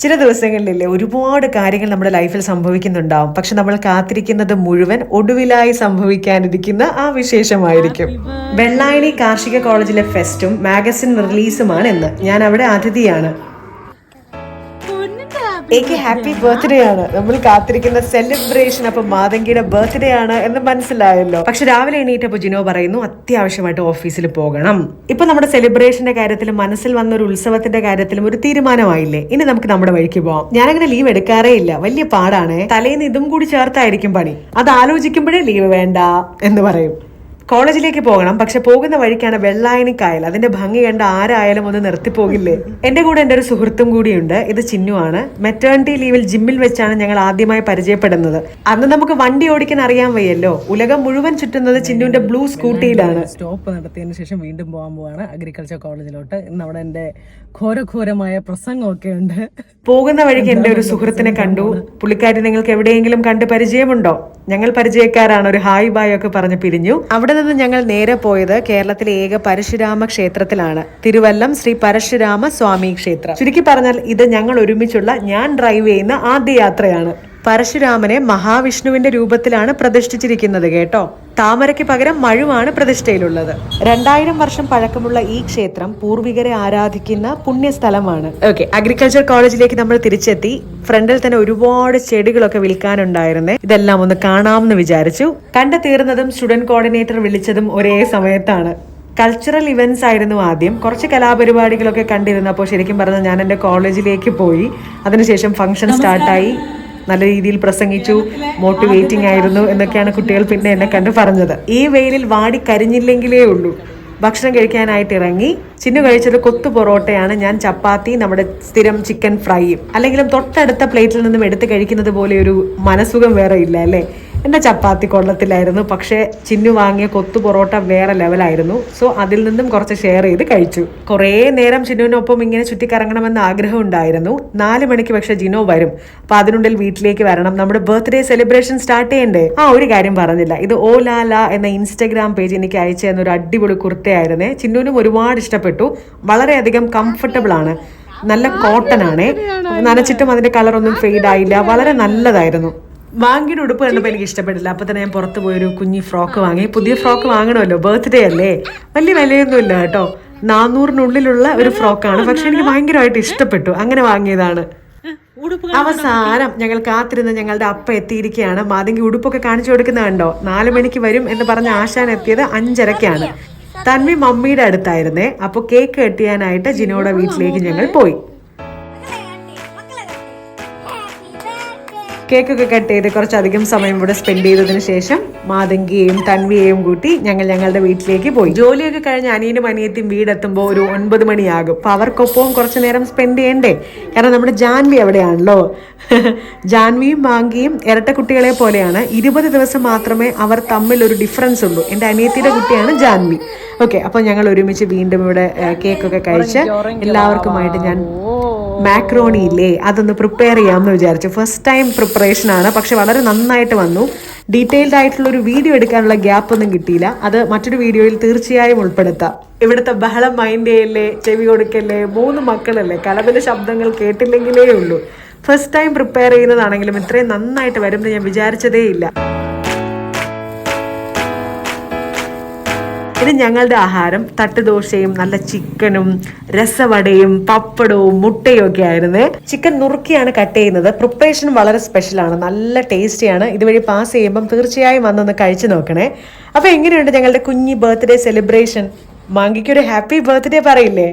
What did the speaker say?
ചില ദിവസങ്ങളിലില്ലേ ഒരുപാട് കാര്യങ്ങൾ നമ്മുടെ ലൈഫിൽ സംഭവിക്കുന്നുണ്ടാവും. പക്ഷെ നമ്മൾ കാത്തിരിക്കുന്നത് മുഴുവൻ ഒടുവിലായി സംഭവിക്കാനിരിക്കുന്ന ആ വിശേഷമായിരിക്കും. വെള്ളായണി കാർഷിക കോളേജിലെ ഫെസ്റ്റും മാഗസിൻ റിലീസുമാണ് ഇന്ന്. ഞാൻ അവിടെ അതിഥിയാണ്. എനിക്ക് ഹാപ്പി ബർത്ത്ഡേ ആണ്. നമ്മൾ കാത്തിരിക്കുന്ന സെലിബ്രേഷൻ അപ്പൊ മാതങ്കിയുടെ ബർത്ത്ഡേ ആണ് എന്ന് മനസ്സിലായല്ലോ. പക്ഷെ രാവിലെ എണീറ്റപ്പോ ജിനോ പറയുന്നു അത്യാവശ്യമായിട്ട് ഓഫീസിൽ പോകണം. ഇപ്പൊ നമ്മുടെ സെലിബ്രേഷന്റെ കാര്യത്തിലും മനസ്സിൽ വന്ന ഒരു ഉത്സവത്തിന്റെ കാര്യത്തിലും ഒരു തീരുമാനമായില്ലേ? ഇനി നമുക്ക് നമ്മുടെ വഴിക്ക് പോവാം. ഞാനങ്ങനെ ലീവ് എടുക്കാറേ ഇല്ല. വലിയ പാടാണ്. തലേന്ന് ഇതും കൂടി ചേർത്തായിരിക്കും പണി. അത് ആലോചിക്കുമ്പോഴേ ലീവ് വേണ്ട എന്ന് പറയും. കോളേജിലേക്ക് പോകണം പക്ഷെ പോകുന്ന വഴിക്കാണ് വെള്ളായണി കായൽ. അതിന്റെ ഭംഗി കണ്ട് ആരായാലും ഒന്ന് നിർത്തിപ്പോകില്ലേ? എന്റെ കൂടെ എന്റെ ഒരു സുഹൃത്തും കൂടിയുണ്ട്. ഇത് ചിന്നുവാണ്. മെറ്റേണിറ്റി ലീവിൽ ജിമ്മിൽ വെച്ചാണ് ഞങ്ങൾ ആദ്യമായി പരിചയപ്പെടുന്നത്. അന്ന് നമുക്ക് വണ്ടി ഓടിക്കാൻ അറിയാൻ വയ്യല്ലോ. ഉലകം മുഴുവൻ ചുറ്റുന്നത് ചിന്നുവിന്റെ ബ്ലൂ സ്കൂട്ടിയിലാണ് സ്റ്റോപ്പ് നടത്തിയതിനു ശേഷം വീണ്ടും പോകാൻ പോവാണ് അഗ്രികൾച്ചർ കോളേജിലോട്ട് ഇന്ന് അവിടെ എന്റെ ഘോരഘോരമായ പ്രസംഗമൊക്കെ ഉണ്ട്. പോകുന്ന വഴിക്ക് എന്റെ ഒരു സുഹൃത്തിനെ കണ്ടു. പുള്ളിക്കാരി നിങ്ങൾക്ക് എവിടെയെങ്കിലും കണ്ട് പരിചയമുണ്ടോ? ഞങ്ങൾ പരിചയക്കാരാണ്. ഒരു ഹായ് ബായ് ഒക്കെ പറഞ്ഞ് പിരിഞ്ഞു. അവിടെ നിന്ന് ഞങ്ങൾ നേരെ പോയത് കേരളത്തിലെ ഏക പരശുരാമ ക്ഷേത്രത്തിലാണ്. തിരുവല്ലം ശ്രീ പരശുരാമ സ്വാമി ക്ഷേത്രം. ചുരുക്കി പറഞ്ഞാൽ ഇത് ഞങ്ങൾ ഒരുമിച്ചുള്ള ഞാൻ ഡ്രൈവ് ചെയ്യുന്ന ആദ്യ യാത്രയാണ്. പരശുരാമനെ മഹാവിഷ്ണുവിന്റെ രൂപത്തിലാണ് പ്രതിഷ്ഠിച്ചിരിക്കുന്നത് കേട്ടോ. താമരയ്ക്ക് പകരം മഴുവാണ് പ്രതിഷ്ഠയിലുള്ളത്. രണ്ടായിരം വർഷം പഴക്കമുള്ള ഈ ക്ഷേത്രം പൂർവികരെ ആരാധിക്കുന്ന പുണ്യസ്ഥലമാണ്. ഓക്കെ അഗ്രികൾച്ചർ കോളേജിലേക്ക് നമ്മൾ തിരിച്ചെത്തി. ഫ്രണ്ടിൽ തന്നെ ഒരുപാട് ചെടികളൊക്കെ വിൽക്കാനുണ്ടായിരുന്നേ. ഇതെല്ലാം ഒന്ന് കാണാമെന്ന് വിചാരിച്ചു. കണ്ടു തീർന്നതും സ്റ്റുഡന്റ് കോർഡിനേറ്റർ വിളിച്ചതും ഒരേ സമയത്താണ്. കൾച്ചറൽ ഇവന്റ്സ് ആയിരുന്നു ആദ്യം. കുറച്ച് കലാപരിപാടികളൊക്കെ കണ്ടിരുന്നപ്പോൾ ശരിക്കും പറഞ്ഞാൽ ഞാൻ എന്റെ കോളേജിലേക്ക് പോയി. അതിനുശേഷം ഫംഗ്ഷൻ സ്റ്റാർട്ടായി നല്ല രീതിയിൽ പ്രസംഗിച്ചു മോട്ടിവേറ്റിംഗ് ആയിരുന്നു എന്നൊക്കെയാണ് കുട്ടികൾ പിന്നെ എന്നെ കണ്ട് പറഞ്ഞത്. ഈ വെയിലിൽ വാടി കരിഞ്ഞില്ലെങ്കിലേ ഉള്ളൂ. ഭക്ഷണം കഴിക്കാനായിട്ട് ഇറങ്ങി ചിന്നു കഴിച്ചൊരു കൊത്തു പൊറോട്ടയാണ് ഞാൻ ചപ്പാത്തി നമ്മുടെ സ്ഥിരം ചിക്കൻ ഫ്രൈയും അല്ലെങ്കിലും തൊട്ടടുത്ത പ്ലേറ്റിൽ നിന്നും എടുത്ത് കഴിക്കുന്നത് പോലെ ഒരു മനസുഖം വേറെ ഇല്ല അല്ലേ? എന്റെ ചപ്പാത്തി കൊള്ളത്തിലായിരുന്നു പക്ഷേ ചിന്നു വാങ്ങിയ കൊത്തു പൊറോട്ട വേറെ ലെവലായിരുന്നു. സോ അതിൽ നിന്നും കുറച്ച് ഷെയർ ചെയ്ത് കഴിച്ചു. കുറേ നേരം ചിന്നുവിനൊപ്പം ഇങ്ങനെ ചുറ്റിക്കറങ്ങണമെന്ന് ആഗ്രഹം ഉണ്ടായിരുന്നു. നാല് മണിക്ക് പക്ഷെ ജിനോ വരും. അപ്പൊ അതിനുള്ളിൽ വീട്ടിലേക്ക് വരണം. നമ്മുടെ ബർത്ത്ഡേ സെലിബ്രേഷൻ സ്റ്റാർട്ട് ചെയ്യണ്ടേ? ആ ഒരു കാര്യം പറഞ്ഞില്ല. ഇത് ഓ ലാല എന്ന ഇൻസ്റ്റഗ്രാം പേജ് എനിക്ക് അയച്ചു തന്ന അടിപൊളി കുർത്തയായിരുന്നേ. ചിന്നുവിനും ഒരുപാട് ഇഷ്ടപ്പെട്ടു. വളരെയധികം കംഫർട്ടബിൾ ആണ്. നല്ല കോട്ടൺ ആണ്. നനച്ചിട്ടും അതിന്റെ കളറൊന്നും ഫെയ്ഡ് ആയില്ല. വളരെ നല്ലതായിരുന്നു. വാങ്ങിയുടെ ഉടുപ്പ് കണ്ടപ്പോൾ എനിക്ക് ഇഷ്ടപ്പെടില്ല. അപ്പൊ തന്നെ ഞാൻ പുറത്ത് പോയൊരു കുഞ്ഞി ഫ്രോക്ക് വാങ്ങി. പുതിയ ഫ്രോക്ക് വാങ്ങണമല്ലോ ബർത്ത്ഡേ അല്ലേ? വലിയ വിലയൊന്നുമില്ല കേട്ടോ. നാനൂറിനുള്ളിലുള്ള ഒരു ഫ്രോക്കാണ്. പക്ഷെ എനിക്ക് ഭയങ്കരമായിട്ട് ഇഷ്ടപ്പെട്ടു. അങ്ങനെ വാങ്ങിയതാണ്. അവസാനം ഞങ്ങൾ കാത്തിരുന്ന് ഞങ്ങളുടെ അപ്പ എത്തിയിരിക്കുകയാണ്. മാതങ്കി ഉടുപ്പൊക്കെ കാണിച്ചു കൊടുക്കുന്ന കണ്ടോ? നാല് മണിക്ക് വരും എന്ന് പറഞ്ഞ ആശാൻ എത്തിയത് അഞ്ചരക്കാണ്. തന്വി മമ്മിയുടെ അടുത്തായിരുന്നേ. അപ്പൊ കേക്ക് കെട്ടിയാനായിട്ട് ജിനോയുടെ വീട്ടിലേക്ക് ഞങ്ങൾ പോയി. കേക്കൊക്കെ കട്ട് ചെയ്ത് കുറച്ചധികം സമയം ഇവിടെ സ്പെൻഡ് ചെയ്തതിന് ശേഷം മാതങ്കിയെയും തൻവിയെയും കൂട്ടി ഞങ്ങൾ ഞങ്ങളുടെ വീട്ടിലേക്ക് പോയി. ജോലിയൊക്കെ കഴിഞ്ഞ് അനിയനും അനിയത്തിയും വീടെത്തുമ്പോൾ ഒരു ഒൻപത് മണിയാകും. അപ്പൊ അവർക്കൊപ്പവും കുറച്ചു നേരം സ്പെൻഡ് ചെയ്യണ്ടേ? കാരണം നമ്മുടെ ജാൻവി അവിടെയാണല്ലോ ജാൻവിയും മാങ്കിയും ഇരട്ട കുട്ടികളെ പോലെയാണ്. ഇരുപത് ദിവസം മാത്രമേ അവർ തമ്മിൽ ഒരു ഡിഫറൻസ് ഉള്ളൂ. എന്റെ അനിയത്തിയുടെ കുട്ടിയാണ് ജാൻവി. ഓക്കെ അപ്പോൾ ഞങ്ങൾ ഒരുമിച്ച് വീണ്ടും ഇവിടെ കേക്കൊക്കെ കഴിച്ച് എല്ലാവർക്കുമായിട്ട് ഞാൻ മാക്രോണി ഇല്ലേ? അതൊന്ന് പ്രിപ്പയർ ചെയ്യാമെന്ന് വിചാരിച്ചു. ഫസ്റ്റ് ടൈം പ്രിപ്പറേഷൻ ആണ്. പക്ഷെ വളരെ നന്നായിട്ട് വന്നു. ഡീറ്റെയിൽഡ് ആയിട്ടുള്ള ഒരു വീഡിയോ എടുക്കാനുള്ള ഗ്യാപ്പ് ഒന്നും കിട്ടിയില്ല. അത് മറ്റൊരു വീഡിയോയിൽ തീർച്ചയായും ഉൾപ്പെടുത്താം. ഇവിടുത്തെ ബഹളം മൈൻഡ് ചെയ്യല്ലേ? ചെവി കൊടുക്കല്ലേ? മൂന്ന് മക്കളല്ലേ? കലപില ശബ്ദങ്ങൾ കേട്ടില്ലെങ്കിലേ ഉള്ളൂ. ഫസ്റ്റ് ടൈം പ്രിപ്പയർ ചെയ്യുന്നതാണെങ്കിലും ഇത്രയും നന്നായിട്ട് വരുമെന്ന് ഞാൻ വിചാരിച്ചതേ ഇല്ല. ഇത് ഞങ്ങളുടെ ആഹാരം തട്ടുദോശയും നല്ല ചിക്കനും രസവടയും പപ്പടവും മുട്ടയും ഒക്കെ ആയിരുന്നേ. ചിക്കൻ നുറുക്കിയാണ് കട്ട് ചെയ്യുന്നത്. പ്രിപ്പറേഷൻ വളരെ സ്പെഷ്യലാണ് നല്ല ടേസ്റ്റിയാണ് ഇതുവഴി പാസ് ചെയ്യുമ്പം തീർച്ചയായും വന്നൊന്ന് കഴിച്ചു നോക്കണേ. അപ്പൊ എങ്ങനെയുണ്ട് ഞങ്ങളുടെ കുഞ്ഞി ബർത്ത്ഡേ സെലിബ്രേഷൻ മാങ്കിക്ക് ഒരു ഹാപ്പി ബർത്ത്ഡേ പറയില്ലേ?